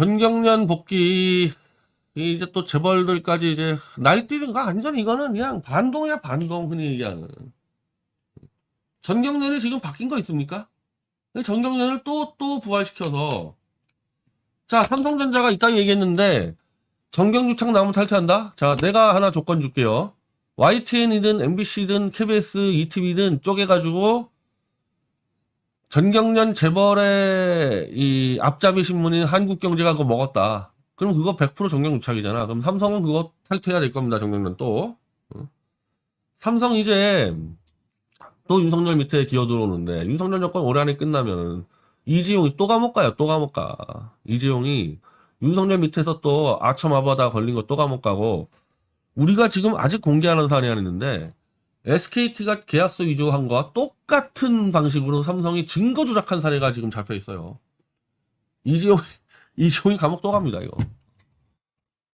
전경련 복귀 이 이제 또 재벌들까지 이제 날뛰는 거 완전 이거는 그냥 반동이야 반동 흔히 얘기하는 전경련이 지금 바뀐 거 있습니까? 전경련을 또 또 부활시켜서 자 삼성전자가 이따 얘기했는데 정경유착 나오면 탈퇴한다. 자 내가 하나 조건 줄게요. YTN이든 MBC든 KBS, ETV든 쪼개가지고 전경련 재벌의 이 앞잡이 신문인 한국경제가 그거 먹었다. 그럼 그거 100% 정경 유착이잖아. 그럼 삼성은 그거 탈퇴해야 될 겁니다. 정경련 또. 어? 삼성 이제 또 윤석열 밑에 기어 들어오는데 윤석열 정권 올해 안에 끝나면 이재용이 또 감옥 가요. 또 감옥 가. 이재용이 윤석열 밑에서 또 아첨아바다 걸린 거 또 감옥 가고 우리가 지금 아직 공개하는 사안이 아닌데 SKT가 계약서 위조한 거와 똑같은 방식으로 삼성이 증거 조작한 사례가 지금 잡혀 있어요. 이재용 이재용이 감옥 또 갑니다 이거.